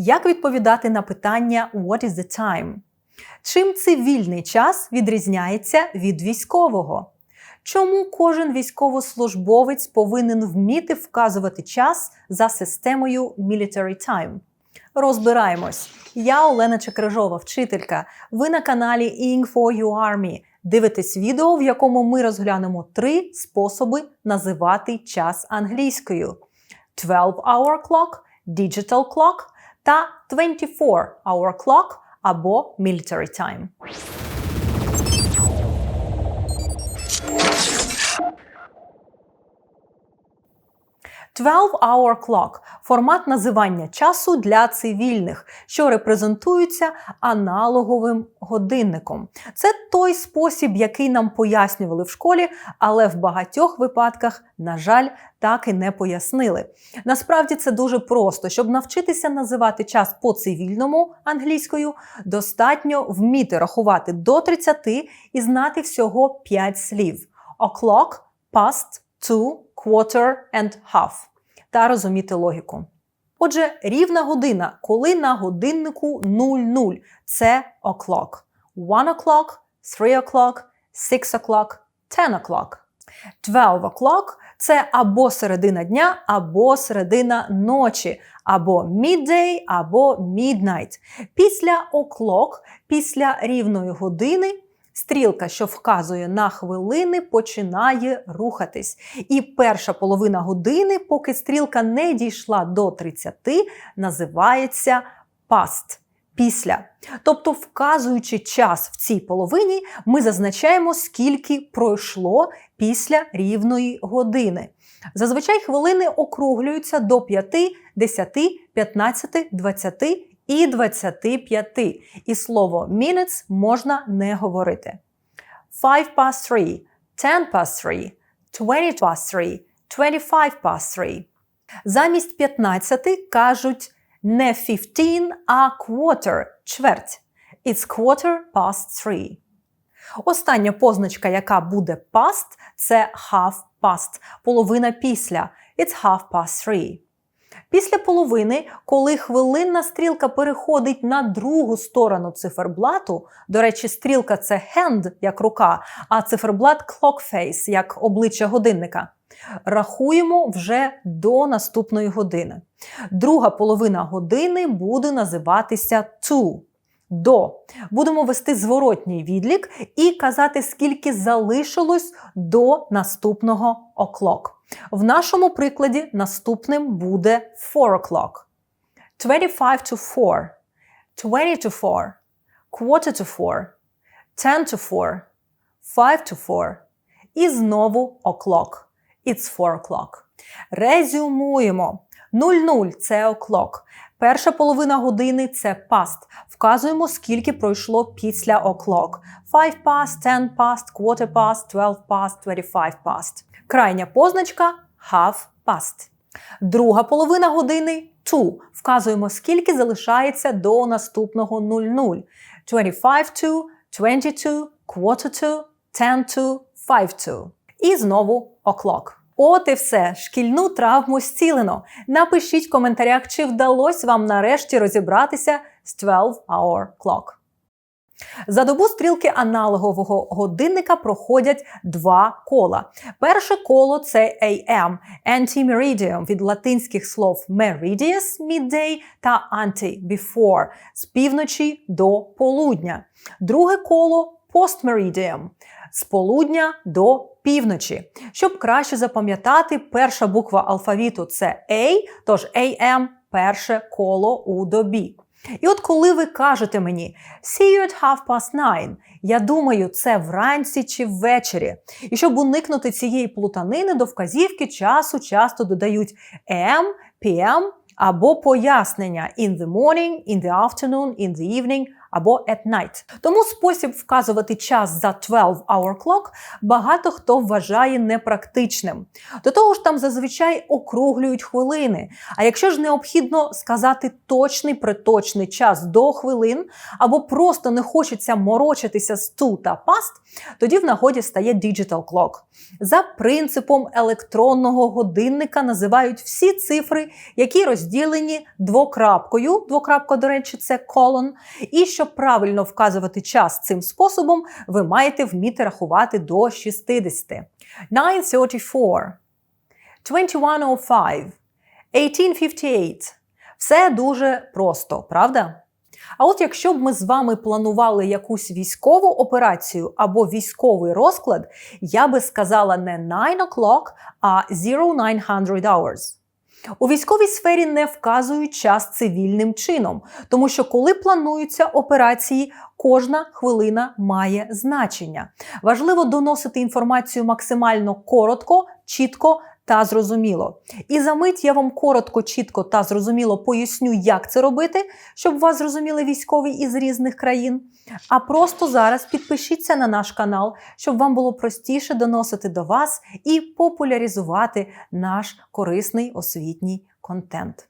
Як відповідати на питання What is the time? Чим цивільний час відрізняється від військового? Чому кожен військовослужбовець повинен вміти вказувати час за системою Military Time? Розбираємось. Я Олена Чекрижова, вчителька. Ви на каналі You Army. Дивитесь відео, в якому ми розглянемо три способи називати час англійською: 12-hour clock, digital clock та 24-hour clock або military time. Twelve-hour clock – формат називання часу для цивільних, що репрезентується аналоговим годинником. Це той спосіб, який нам пояснювали в школі, але в багатьох випадках, на жаль, так і не пояснили. Насправді це дуже просто. Щоб навчитися називати час по цивільному англійською, достатньо вміти рахувати до 30 і знати всього 5 слів: o'clock, past, two, quarter and half та розуміти логіку. Отже, рівна година, коли на годиннику 00 – це o'clock. One o'clock, three o'clock, six o'clock, ten o'clock. Twelve o'clock – це або середина дня, або середина ночі, або midday, або midnight. Після o'clock, після рівної години, Стрілка, що вказує на хвилини, починає рухатись. І перша половина години, поки стрілка не дійшла до 30, називається past. Після. Тобто, вказуючи час в цій половині, ми зазначаємо, скільки пройшло після рівної години. Зазвичай хвилини округлюються до 5, 10, 15, 20 і 25. І слово minutes можна не говорити. 5 past 3, 10 past 3, 20 past 3, 25 past 3. Замість 15 кажуть не 15, а quarter – чверть. It's quarter past 3. Остання позначка, яка буде past, це half past, половина після. It's half past 3. Після половини, коли хвилинна стрілка переходить на другу сторону циферблату, до речі, стрілка це hand, як рука, а циферблат clock face, як обличчя годинника. Рахуємо вже до наступної години. Друга половина години буде називатися to. До. Будемо вести зворотній відлік і казати, скільки залишилось до наступного o'clock. В нашому прикладі наступним буде 4 o'clock. 25 to 4, 20 to 4, quarter to 4, 10 to 4, 5 to 4. І знову o'clock. It's 4 o'clock. Резюмуємо. 00 – це o'clock. Перша половина години це past. Вказуємо, скільки пройшло після o'clock. 5 past, 10 past, quarter past, 12 past, 25 past. Крайня позначка half past. Друга половина години two. Вказуємо, скільки залишається до наступного 00. 25 to, 22, quarter to, 10 to, 5 to. І знову o'clock. От і все, шкільну травму зцілено. Напишіть в коментарях, чи вдалося вам нарешті розібратися з 12-hour clock. За добу стрілки аналогового годинника проходять два кола. Перше коло це AM – anti-meridium від латинських слов meridius – midday та anti – before – з півночі до полудня. Друге коло post-meridium – з полудня до півночі. Щоб краще запам'ятати, перша буква алфавіту це A, тож AM – перше коло у добі. І от коли ви кажете мені «See you at half past nine», я думаю, це вранці чи ввечері. І щоб уникнути цієї плутанини, до вказівки часу часто додають AM, PM або пояснення in the morning, in the afternoon, in the evening або at night. Тому спосіб вказувати час за 12-hour clock багато хто вважає непрактичним. До того ж, там зазвичай округлюють хвилини. А якщо ж необхідно сказати точний приточний час до хвилин, або просто не хочеться морочитися з to та past, тоді в нагоді стає digital clock. За принципом електронного годинника називають всі цифри, які розділені двокрапкою. Двокрапка, до речі, це колон. І щоб правильно вказувати час цим способом, ви маєте вміти рахувати до 60. 934, 2105, 1858. Все дуже просто, правда? А от якщо б ми з вами планували якусь військову операцію або військовий розклад, я би сказала не 9 o'clock, а 0900 hours. У військовій сфері не вказують час цивільним чином, тому що коли плануються операції, кожна хвилина має значення. Важливо доносити інформацію максимально коротко, чітко та зрозуміло. І за мить я вам коротко, чітко та зрозуміло поясню, як це робити, щоб вас зрозуміли військові із різних країн. А просто зараз підпишіться на наш канал, щоб вам було простіше доносити до вас і популяризувати наш корисний освітній контент.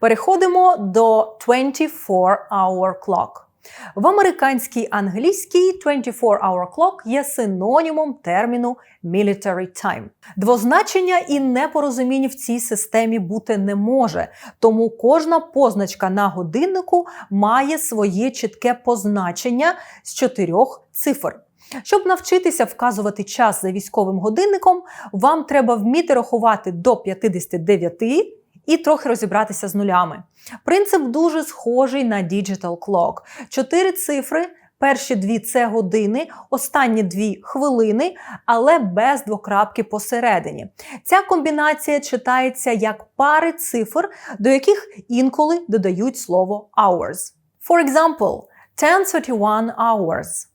Переходимо до 24-hour clock. В американській англійській 24-hour clock є синонімом терміну military time. Двозначення і непорозумінь в цій системі бути не може, тому кожна позначка на годиннику має своє чітке позначення з чотирьох цифр. Щоб навчитися вказувати час за військовим годинником, вам треба вміти рахувати до 59 і трохи розібратися з нулями. Принцип дуже схожий на Digital Clock. Чотири цифри. Перші дві це години, останні дві хвилини, але без двокрапки посередині. Ця комбінація читається як пари цифр, до яких інколи додають слово hours. For example, 1031 hours,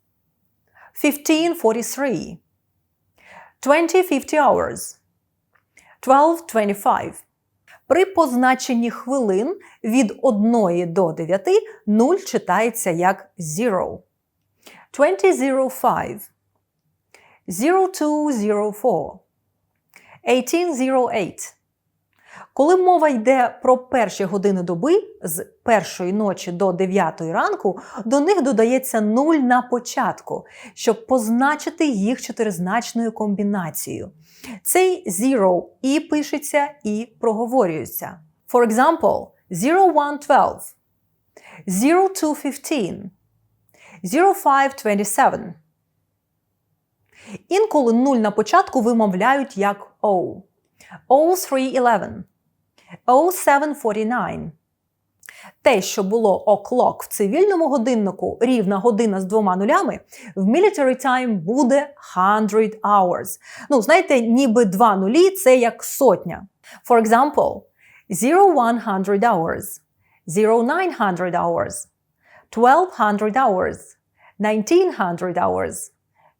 1543, 2050 hours, 1225. При позначенні хвилин від 1 до 9 0 читається як zero. 2005, 0204, 1808. Коли мова йде про перші години доби з першої ночі до 9 ранку, до них додається 0 на початку, щоб позначити їх чотиризначною комбінацією. Цей zero і пишеться, і проговорюється. For example, 0112, 0215, 0527. Інколи 0 на початку вимовляють як O. 0311, 0749. Те, що було o'clock в цивільному годиннику, рівна година з двома нулями, в military time буде 100 hours. Ну, знаєте, ніби два нулі це як сотня. For example, 0100 hours, 0900 hours, 1200 hours, 1900 hours,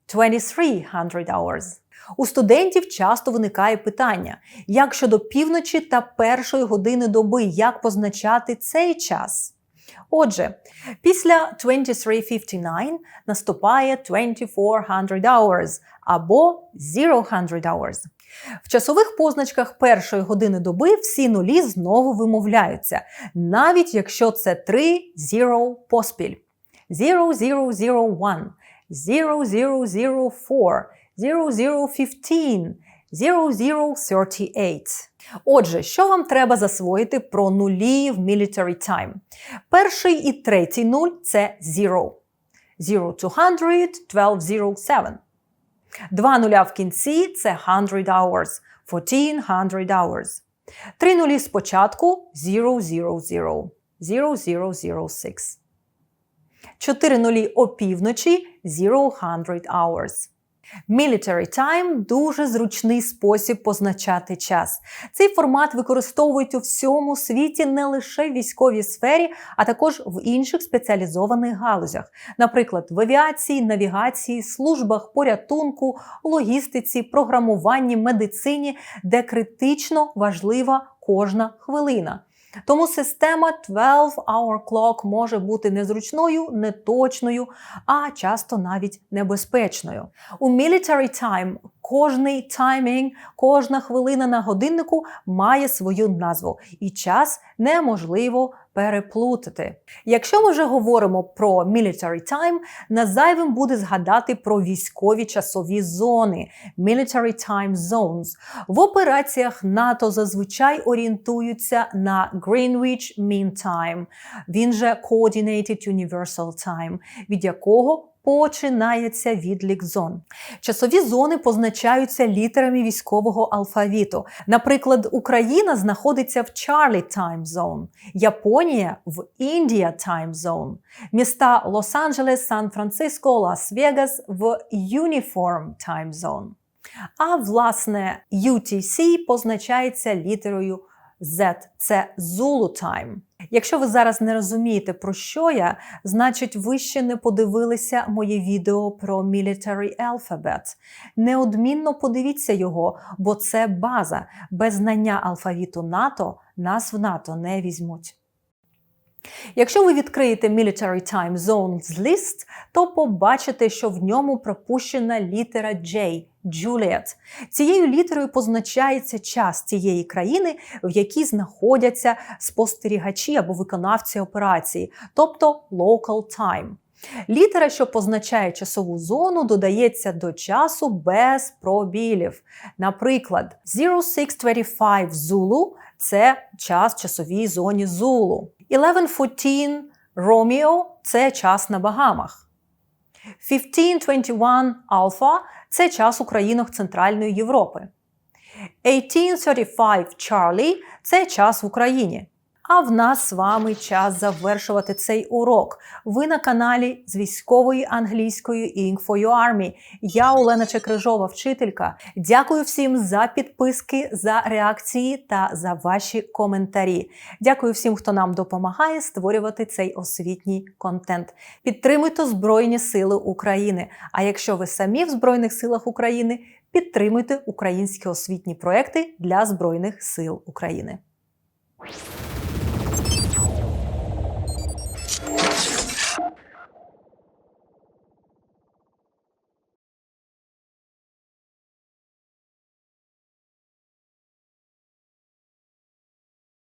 2300 hours. У студентів часто виникає питання, як щодо півночі та першої години доби, як позначати цей час? Отже, після 2359 наступає 2400 hours або 0 hours. В часових позначках першої години доби всі нулі знову вимовляються, навіть якщо це 3 0 поспіль. 0001, 0004, 0015, 0038. Отже, що вам треба засвоїти про нулі в military time? Перший і третій нуль це 0. 0200, 1207. Два нуля в кінці це 100 hours, 1400 hours. Три нулі спочатку 000, 0006. Чотири нулі опівночі 000 hours. Military Time дуже зручний спосіб позначати час. Цей формат використовують у всьому світі не лише в військовій сфері, а також в інших спеціалізованих галузях, наприклад, в авіації, навігації, службах порятунку, логістиці, програмуванні, медицині, де критично важлива кожна хвилина. Тому система 12-hour clock може бути незручною, неточною, а часто навіть небезпечною. У military time кожний таймінг, кожна хвилина на годиннику має свою назву, і час неможливо переплутати. Якщо ми вже говоримо про military time, назайвим буде згадати про військові часові зони military time zones. В операціях НАТО зазвичай орієнтуються на Greenwich Mean Time, він же Coordinated Universal Time, від якого починається відлік зон. Часові зони позначаються літерами військового алфавіту. Наприклад, Україна знаходиться в Charlie Time Zone, Японія в India Time Zone, міста Лос-Анджелес, Сан-Франциско, Лас-Вегас в Uniform Time Zone. А власне UTC позначається літерою Z – це Zulu Time. Якщо ви зараз не розумієте, про що я, значить ви ще не подивилися моє відео про Military Alphabet. Неодмінно подивіться його, бо це база. Без знання алфавіту НАТО нас в НАТО не візьмуть. Якщо ви відкриєте Military Time Zones List, то побачите, що в ньому пропущена літера J – Juliet. Цією літерою позначається час тієї країни, в якій знаходяться спостерігачі або виконавці операції, тобто local time. Літера, що позначає часову зону, додається до часу без пробілів. Наприклад, 0625 Zulu – це час в часовій зоні Зулу. 1114 Romeo – це час на Багамах. 1521 Alpha – це час у країнах Центральної Європи. 1835 Charlie – це час в Україні. А в нас з вами час завершувати цей урок. Ви на каналі з військової англійської Ink for your Army. Я Олена Чекрижова, вчителька. Дякую всім за підписки, за реакції та за ваші коментарі. Дякую всім, хто нам допомагає створювати цей освітній контент. Підтримуйте Збройні Сили України. А якщо ви самі в Збройних силах України, підтримуйте українські освітні проекти для Збройних сил України.